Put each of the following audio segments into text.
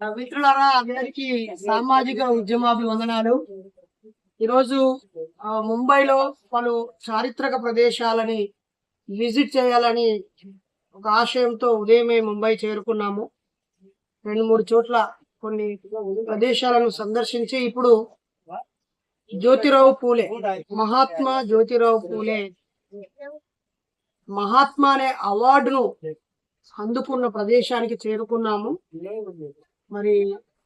మిత్రులారా అందరికీ సామాజిక ఉద్యమాభివందనాలు. ఈరోజు ముంబైలో పలు చారిత్రక ప్రదేశాలని విజిట్ చేయాలని ఒక ఆశయంతో ఉదయమే ముంబై చేరుకున్నాము. రెండు మూడు చోట్ల కొన్ని ప్రదేశాలను సందర్శించి ఇప్పుడు జ్యోతిరావు పూలే మహాత్మా జ్యోతిరావు పూలే మహాత్మా అనే అవార్డును అందుకున్న ప్రదేశానికి చేరుకున్నాము. మరి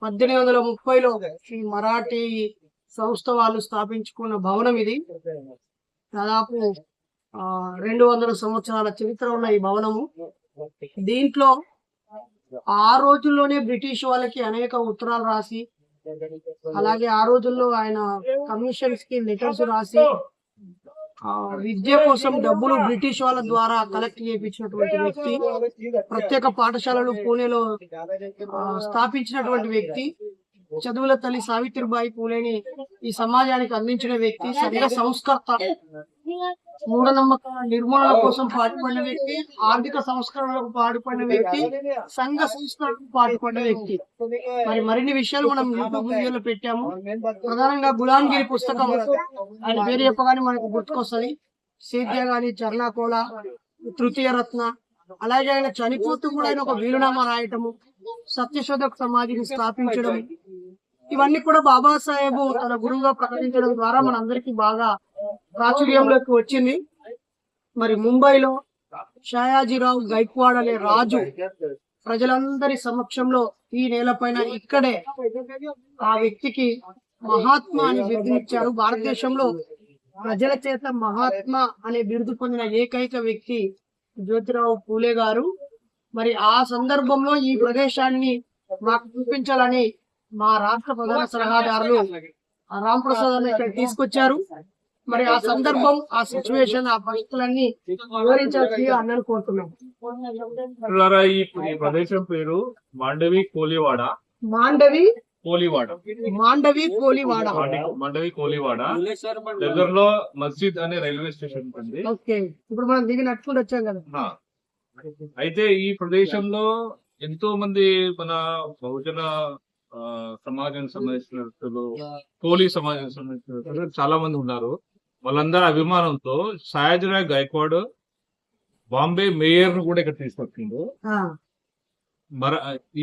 పద్దెనిమిది వందల ముప్పైలో ఈ మరాఠీ సంస్థ వాళ్ళు స్థాపించుకున్న భవనం ఇది. దాదాపు రెండు వందల సంవత్సరాల చరిత్ర ఉన్న ఈ భవనము. దీంట్లో ఆ రోజుల్లోనే బ్రిటిష్ వాళ్ళకి అనేక ఉత్తరాలు రాసి అలాగే ఆ రోజుల్లో ఆయన కమిషన్స్కి లెటర్స్ రాసి విద్య కోసం డబ్బులు బ్రిటిష్ వాళ్ళ ద్వారా కలెక్ట్ చేయించినటువంటి వ్యక్తి ప్రత్యేక పాఠశాలలు పూణేలో స్థాపించినటువంటి వ్యక్తి చదువుల తల్లి సావిత్రిబాయి పూలేని ఈ సమాజానికి అందించిన వ్యక్తి సంఘ సంస్కర్త. మూఢనమ్మకాల నిర్మూలన కోసం పాటుపడిన వ్యక్తి ఆర్థిక సంస్కరణలకు పాటుపడిన వ్యక్తి సంఘ సంస్కరణకు పాటుపడిన వ్యక్తి. మరి మరిన్ని విషయాలు మనం యూట్యూబ్ వీడియోలో పెట్టాము. ప్రధానంగా గులాంగిరి పుస్తకం. ఆయన పేరు చెప్పగానే మనకు గుర్తుకొస్తుంది. సేద్య గాని చర్ణాకోళ తృతీయ రత్న. అలాగే ఆయన చనిపోతూ కూడా ఆయన ఒక వీలునామా రాయటము సత్యశోధక సమాధిని స్థాపించడం. ఇవన్నీ కూడా బాబాసాహెబ్ తన గురువుగా ప్రకటించడం ద్వారా మనందరికీ బాగా ప్రాచుర్యంలోకి వచ్చింది. మరి ముంబైలో షాయాజీరావు గైక్వాడ్ అనే రాజు ప్రజలందరి సమక్షంలో ఈ నేలపైన ఇక్కడే ఆ వ్యక్తికి మహాత్మా అని బిరుదునిచ్చారు భారతదేశంలో ప్రజల చేత మహాత్మా అనే బిరుదు పొందిన ఏకైక వ్యక్తి జ్యోతిరావు పూలే గారు. మరి ఆ సందర్భంలో ఈ ప్రదేశాన్ని మాకు చూపించాలని మా రాష్ట్ర ప్రధాన సలహాదారులు రామ్ ప్రసాద్ ఇక్కడ తీసుకొచ్చారు. మరి ఆ సందర్భం ఆ సిచ్యువేషన్ ఆ పరిస్థితులన్నీ వివరించాల్సి అన్నను కోరుతున్నాం. ఈ ప్రదేశం పేరు మాండవి కోలివాడ. మాండవి కోలివాడ. మాండవి కోలివాడ. మాండి- మాండవి కోలివాడ. దగ్గరలో మస్జిద్ అనే రైల్వే స్టేషన్ ఉంటుంది. ఓకే. ఇప్పుడు మనం దిగి నడుచుకుంటూ వచ్చాం కదా. అయితే ఈ ప్రదేశంలో ఎంతో మంది మన బహుజన సమాజానికి సంబంధించిన వ్యక్తులు కోలీ సమాజానికి సంబంధించిన వ్యక్తులు చాలా మంది ఉన్నారు. వాళ్ళందరి అభిమానంతో సయాజిరాయ్ గైక్వాడ్ బాంబే మేయర్ను కూడా ఇక్కడ తీసుకొచ్చిండు. మర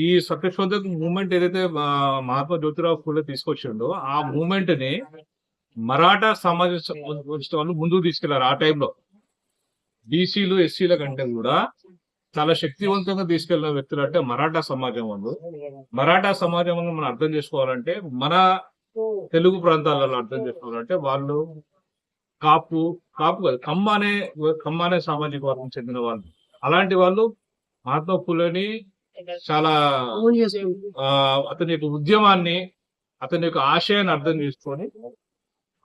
ఈ సత్యశోధక్ మూమెంట్ ఏదైతే మహాత్మా జ్యోతిరావు ఫూలే తీసుకొచ్చిండో ఆ మూమెంట్ని మరాఠా సమాజ వాళ్ళు ముందుకు తీసుకెళ్ళారు ఆ టైంలో. బీసీలు ఎస్సీల కంటే కూడా చాలా శక్తివంతంగా తీసుకెళ్ళిన వ్యక్తులు అంటే మరాఠా సమాజం వాళ్ళు. మరాఠా సమాజం మనం అర్థం చేసుకోవాలంటే మన తెలుగు ప్రాంతాలలో అర్థం చేసుకోవాలంటే వాళ్ళు కాపు కాపు కాదు కమ్మ అనే కమ్మ అనే సామాజిక వర్గం చెందిన వాళ్ళు. అలాంటి వాళ్ళు మహాత్మా ఫులేని చాలా అతని యొక్క ఉద్యమాన్ని అతని యొక్క ఆశయాన్ని అర్థం చేసుకొని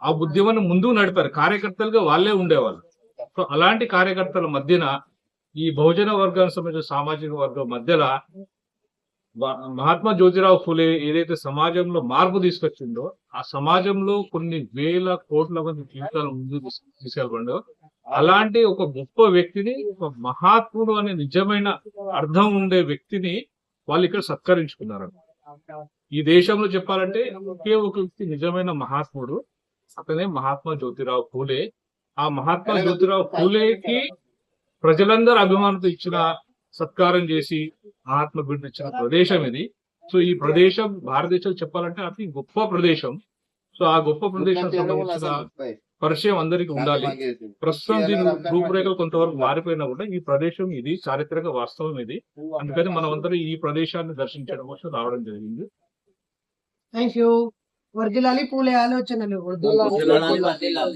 ఆ ఉద్యమాన్ని ముందుకు నడిపారు. కార్యకర్తలుగా వాళ్ళే ఉండేవాళ్ళు. సో అలాంటి కార్యకర్తల మధ్యన ఈ బహుజన వర్గానికి సంబంధించిన సామాజిక వర్గం మధ్యలో మహాత్మా జ్యోతిరావు ఫులే ఏదైతే సమాజంలో మార్పు తీసుకొచ్చిందో ఆ సమాజంలో కొన్ని వేల కోట్ల మంది జీవితాలు ముందు తీసుకెళ్ళకుండా అలాంటి ఒక గొప్ప వ్యక్తిని ఒక మహాత్ముడు అనే నిజమైన అర్థం ఉండే వ్యక్తిని వాళ్ళు ఇక్కడ సత్కరించుకున్నారు ఈ దేశంలో చెప్పాలంటే ఒకే ఒక వ్యక్తి నిజమైన మహాత్ముడు అతనే మహాత్మా జ్యోతిరావు ఫూలే. ఆ మహాత్మా జ్యోతిరావు ఫూలేకి ప్రజలందరూ అభిమానంతో ఇచ్చిన సత్కారం చేసి మహాత్మ బిడ్డ ఇచ్చిన ప్రదేశం ఇది. సో ఈ ప్రదేశం భారతదేశం చెప్పాలంటే అతి గొప్ప ప్రదేశం. సో ఆ గొప్ప ప్రదేశం సంబంధించిన పరిచయం అందరికీ ఉండాలి. ప్రస్తుతం దీని రూపురేఖలు కొంతవరకు మారిపోయినా కూడా ఈ ప్రదేశం ఇది చారిత్రక వాస్తవం ఇది. అందుకని మనం అందరం ఈ ప్రదేశాన్ని దర్శించడం కోసం రావడం జరిగింది. థ్యాంక్ యూ వర్దిలాలి పూలే ఆలోచనలు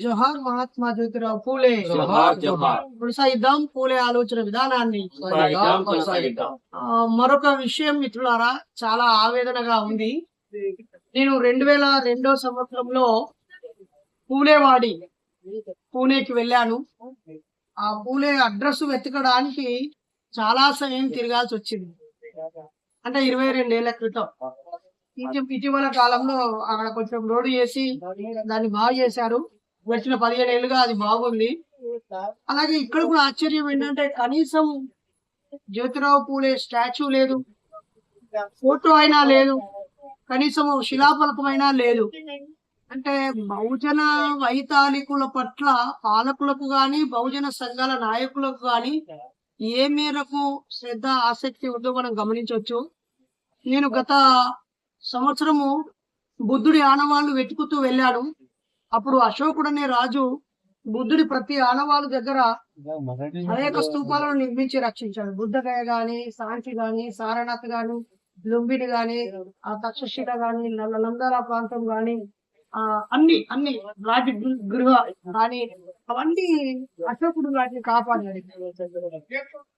జోహార్ మహాత్మా జ్యోతిరావు పూలే. కొనసాగిద్దాం పూలే ఆలోచన విధానాన్ని మరొక విషయం మిత్రులారా చాలా ఆవేదనగా ఉంది నేను రెండు వేల రెండో సంవత్సరంలో పూలేవాడి పూణేకి వెళ్ళాను. ఆ పూలే అడ్రస్ వెతకడానికి చాలా సమయం తిరగాల్సి వచ్చింది. అంటే ఇరవై రెండేళ్ళ క్రితం. ఇటీవల కాలంలో అక్కడ కొంచెం రోడ్డు చేసి దాన్ని బాగు చేశారు వచ్చిన పదిహేను ఏళ్ళుగా అది బాగుంది. అలాగే ఇక్కడ కూడా ఆశ్చర్యం ఏంటంటే కనీసం జ్యోతిరావు పూలే స్టాచ్యూ లేదు. ఫోటో అయినా లేదు. కనీసం శిలాఫలకమైనా లేదు. అంటే బహుజన వైతాళికుల పట్ల పాలకులకు గాని బహుజన సంఘాల నాయకులకు గాని ఏ మేరకు శ్రద్ధ ఆసక్తి ఉందో మనం గమనించవచ్చు. నేను గత సంవత్సరము బుద్ధుడి ఆనవాళ్ళు వెతుకుతూ వెళ్ళాడు. అప్పుడు అశోకుడు అనే రాజు బుద్ధుడి ప్రతి ఆనవాళ్ళ దగ్గర అనేక స్తూపాలను నిర్మించి రక్షించాడు. బుద్ధగయ గాని సాంచి గాని సారనాథ్ గాని లుంబిని గాని ఆ తక్షశిల గాని నందల ప్రాంతం గాని ఆ అన్ని అన్ని రాజ గృహ కానీ అవన్నీ అశోకుడు వాటిని కాపాడాడు.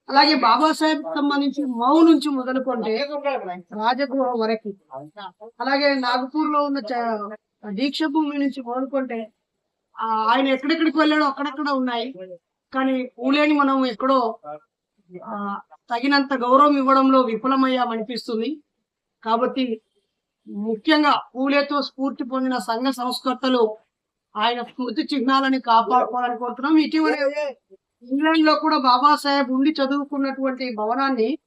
అలాగే బాబాసాహెబ్ సంబంధించి మౌ నుంచి మొదలుకుంటే రాజగృహ వరకు. అలాగే నాగపూర్లో ఉన్న చ- దీక్ష భూమి నుంచి మొదలుకుంటే ఆయన ఎక్కడెక్కడికి వెళ్ళాడో అక్కడక్కడ ఉన్నాయి. కానీ ఊలేని మనం ఎక్కడో ఆ, తగినంత గౌరవం ఇవ్వడంలో విఫలమయ్యామనిపిస్తుంది. కాబట్టి ముఖ్యంగా పూలేతో స్ఫూర్తి పొందిన సంఘ సంస్కర్తలు ఆయన స్మృతి చిహ్నాలని కాపాడుకోవాలని కోరుతున్నాం. ఇటీవల ఇంగ్లాండ్లో కూడా బాబాసాహెబ్ ఉండి చదువుకున్నటువంటి భవనాన్ని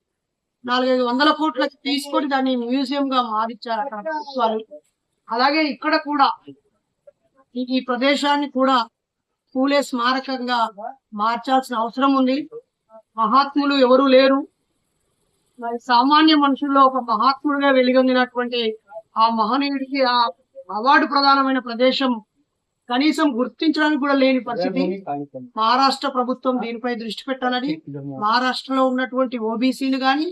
నాలుగైదు వందల కోట్లకి తీసుకొని దాన్ని మ్యూజియం గా మారిచ్చారు అక్కడ ప్రభుత్వాలు. అలాగే ఇక్కడ కూడా ఈ- ప్రదేశాన్ని కూడా పూలే స్మారకంగా మార్చాల్సిన అవసరం ఉంది. మహాత్ములు ఎవరు లేరు. మరి సామాన్య మనుషుల్లో ఒక మహాత్ముడిగా వెలుగొందినటువంటి ఆ మహనీయుడికి ఆ అవార్డు ప్రధానమైన ప్రదేశం కనీసం గుర్తించడానికి కూడా లేని పరిస్థితి. మహారాష్ట్ర ప్రభుత్వం దీనిపై దృష్టి పెట్టాలని మహారాష్ట్రలో ఉన్నటువంటి ఓబీసీలు గాని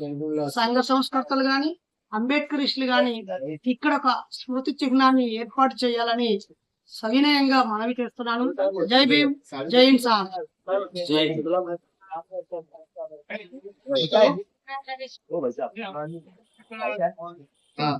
సంఘ సంస్కర్తలు గాని అంబేద్కరిస్టులు గాని ఇక్కడ ఒక స్మృతి చిహ్నాన్ని ఏర్పాటు చేయాలని సవినయంగా మనవి చేస్తున్నాను. జై భీమ్ జై ఇన్సాన్ हाँ